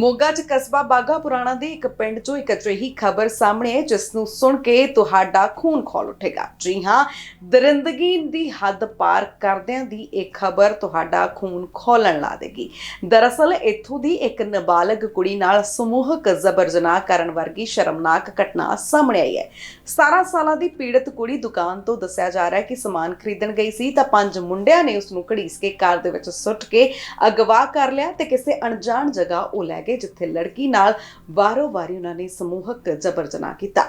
ਮੋਗਾ 'ਚ ਕਸਬਾ ਬਾਗਾ ਪੁਰਾਣਾ ਦੇ ਇੱਕ ਪਿੰਡ 'ਚੋਂ ਇੱਕ ਅਜਿਹੀ ਖਬਰ ਸਾਹਮਣੇ ਹੈ ਜਿਸ ਨੂੰ ਸੁਣ ਕੇ ਤੁਹਾਡਾ ਖੂਨ ਖੋਲ ਉੱਠੇਗਾ। ਜੀ ਹਾਂ, ਦਰਿੰਦਗੀ ਦੀ ਹੱਦ ਪਾਰ ਕਰਦਿਆਂ ਦੀ ਇਹ ਖਬਰ ਤੁਹਾਡਾ ਖੂਨ ਖੋਲਣ ਲਾ ਦੇਗੀ। ਦਰਅਸਲ, ਇੱਥੋਂ ਦੀ ਇੱਕ ਨਾਬਾਲਗ ਕੁੜੀ ਨਾਲ ਸਮੂਹਕ ਜ਼ਬਰ ਜਨਾਹ ਕਰਨ ਵਰਗੀ ਸ਼ਰਮਨਾਕ ਘਟਨਾ ਸਾਹਮਣੇ ਆਈ ਹੈ। 17 ਸਾਲਾਂ ਦੀ ਪੀੜਤ ਕੁੜੀ ਦੁਕਾਨ ਤੋਂ ਦੱਸਿਆ ਜਾ ਰਿਹਾ ਹੈ ਕਿ ਸਮਾਨ ਖਰੀਦਣ ਗਈ ਸੀ, ਤਾਂ ਪੰਜ ਮੁੰਡਿਆਂ ਨੇ ਉਸ ਨੂੰ ਘੜੀਸ ਕੇ ਕਾਰ ਦੇ ਵਿੱਚ ਸੁੱਟ ਕੇ ਅਗਵਾ ਕਰ ਲਿਆ ਤੇ ਕਿਸੇ ਅਣਜਾਣ ਜਗ੍ਹਾ ਉਹ ਲੈ ਗਏ ਜਿੱਥੇ ਲੜਕੀ ਨਾਲ ਵਾਰੋ-ਵਾਰੀ ਉਹਨਾਂ ਨੇ ਸਮੂਹਕ ਜ਼ਬਰ ਜਨਾਹ ਕੀਤਾ।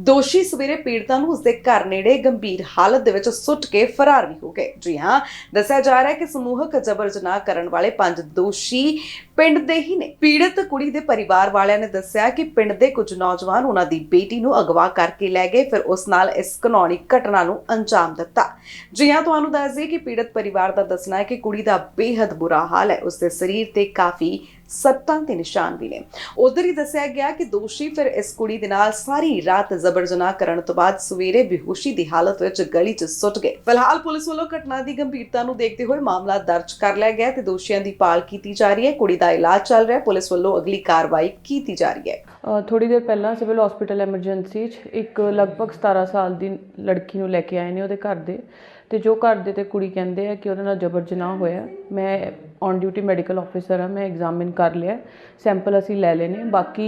ਦੋਸ਼ੀ ਸਵੇਰੇ ਪੀੜਤਾ ਨੂੰ ਉਸਦੇ ਘਰ ਨੇੜੇ ਗੰਭੀਰ ਹਾਲਤ ਦੇ ਵਿੱਚ ਸੁੱਟ ਕੇ ਫਰਾਰ ਵੀ ਹੋ ਗਏ। ਜੀ ਹਾਂ, ਦੱਸਿਆ ਜਾ ਰਿਹਾ ਹੈ ਕਿ ਸਮੂਹਕ ਜ਼ਬਰ ਜਨਾਹ ਕਰਨ ਵਾਲੇ ਪੰਜ ਦੋਸ਼ੀ ਪਿੰਡ ਦੇ ਹੀ ਨੇ। ਪੀੜਤ ਕੁੜੀ ਦੇ ਪਰਿਵਾਰ ਵਾਲਿਆਂ ਨੇ ਦੱਸਿਆ ਕਿ ਪਿੰਡ ਦੇ ਕੁਝ ਨੌਜਵਾਨ ਉਹਨਾਂ ਦੀ ਬੇਟੀ ਨੂੰ ਅਗਵਾ ਕਰਕੇ ਲੈ ਗਏ, ਫਿਰ ਉਸ ਨਾਲ ਇਸ ਘਿਨੌਣੀ ਘਟਨਾ ਨੂੰ ਅੰਜਾਮ ਦਿੱਤਾ। ਜੀ ਹਾਂ, ਤੁਹਾਨੂੰ ਦੱਸ ਦਈਏ ਕਿ ਪੀੜਤ ਪਰਿਵਾਰ ਦਾ ਦੱਸਣਾ ਹੈ ਕਿ ਕੁੜੀ ਦਾ ਬੇहद ਬੁਰਾ ਹਾਲ ਹੈ। ਉਸਦੇ ਸਰੀਰ ਤੇ ਕਾਫੀ ਸੱਟਾਂ ਤੇ ਨਿਸ਼ਾਨ ਵੀ ਨੇ। ਉਧਰ ਹੀ ਦੱਸਿਆ ਗਿਆ ਕਿ ਦੋਸ਼ੀ ਫਿਰ ਇਸ ਕੁੜੀ ਦੇ ਨਾਲ ਸਾਰੀ ਰਾਤ ਜ਼ਬਰ ਜਨਾਹ ਕਰਨ ਤੋਂ ਬਾਅਦ ਸਵੇਰੇ ਬੇਹੋਸ਼ੀ ਦੀ ਹਾਲਤ ਵਿੱਚ ਗਲੀ 'ਚ ਸੁੱਟ ਗਏ। ਫਿਲਹਾਲ ਪੁਲਿਸ ਵੱਲੋਂ ਘਟਨਾ ਦੀ ਗੰਭੀਰਤਾ ਨੂੰ ਦੇਖਦੇ ਹੋਏ ਮਾਮਲਾ ਦਰਜ ਕਰ ਲਿਆ ਗਿਆ ਤੇ ਦੋਸ਼ੀਆਂ ਦੀ ਭਾਲ ਕੀਤੀ ਜਾ ਰਹੀ ਹੈ। ਕੁੜੀ ਦਾ ਇਲਾਜ ਚੱਲ ਰਿਹਾ ਹੈ। ਪੁਲਿਸ ਵੱਲੋਂ ਅਗਲੀ ਕਾਰਵਾਈ ਕੀਤੀ ਜਾ ਰਹੀ ਹੈ। ਥੋੜੀ ਦੇਰ ਪਹਿਲਾਂ ਸਿਵਲ ਹਸਪੀਟਲ ਐਮਰਜੈਂਸੀ 'ਚ ਇੱਕ ਲਗਭਗ 17 ਸਾਲ ਦੀ ਲੜਕੀ ਨੂੰ ਲੈ ਕੇ ਆਏ ਨੇ ਉਹਦੇ ਘਰ ਦੇ। ਤੇ ਜੋ ਘਰ ਦੇ ਤੇ ਕੁੜੀ ਕਹਿੰਦੇ ਆ ਕਿ ਉਹਦੇ ਨਾਲ ਜਬਰ ਜਨਾਹ ਹੋਇਆ। ਮੈਂ ਔਨ ਡਿਊਟੀ ਮੈਡੀਕਲ ਆਫੀਸਰ ਆ ਮੈਂ ਐਗਜ਼ਾਮਿਨ ਕਰ ਲਿਆ। ਸੈਂਪਲ ਅਸੀਂ ਲੈ ਲਏ ਨੇ ਬਾਕੀ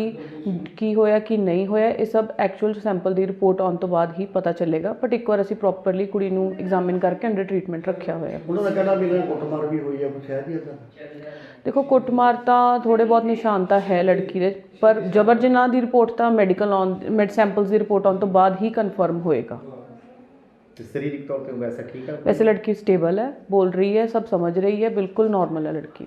ਕੀ ਹੋਇਆ ਕੀ ਨਹੀਂ ਹੋਇਆ ਇਹ ਸਭ ਐਕਚੁਅਲ ਸੈਂਪਲ ਦੀ ਰਿਪੋਰਟ ਆਉਣ ਤੋਂ ਬਾਅਦ ਹੀ ਪਤਾ ਚੱਲੇਗਾ। ਬਟ ਇੱਕ ਵਾਰ ਅਸੀਂ ਪ੍ਰੋਪਰਲੀ ਕੁੜੀ ਨੂੰ ਐਗਜ਼ਾਮਿਨ ਕਰਕੇ ਅੰਡਰ ਟਰੀਟਮੈਂਟ ਰੱਖਿਆ ਹੋਇਆ। ਉਹਨਾਂ ਦਾ ਕਹਿਣਾ ਵੀ ਇਹਨਾਂ ਨੇ ਕੁੱਟਮਾਰ ਵੀ ਹੋਈ ਆ ਕੁਛ ਹੈ ਜੀ ਇਦਾਂ? ਦੇਖੋ ਕੁੱਟਮਾਰ ਤਾਂ ਥੋੜੇ ਬਹੁਤ ਨਿਸ਼ਾਨ ਤਾਂ ਹੈ ਲੜਕੀ ਦੇ ਪਰ ਜਬਰ ਜਨਾਹ ਦੀ ਰਿਪੋਰਟ ਤਾਂ ਮੈਡੀਕਲ ਆਨ ਮੈਡ ਸੈਂਪਲਸ ਦੀ ਰਿਪੋਰਟ ਆਉਣ ਤੋਂ ਬਾਅਦ ਹੀ ਕਨਫਰਮ ਹੋਏਗਾ। ਤੇ ਸਰੀਰਕ ਤੌਰ ਤੇ ਵੈਸਾ ਠੀਕ ਆ? ਵੈਸੇ ਲੜਕੀ ਸਟੇਬਲ ਹੈ ਬੋਲ ਰਹੀ ਹੈ ਸਭ ਸਮਝ ਰਹੀ ਹੈ ਬਿਲਕੁਲ ਨਾਰਮਲ ਹੈ ਲੜਕੀ।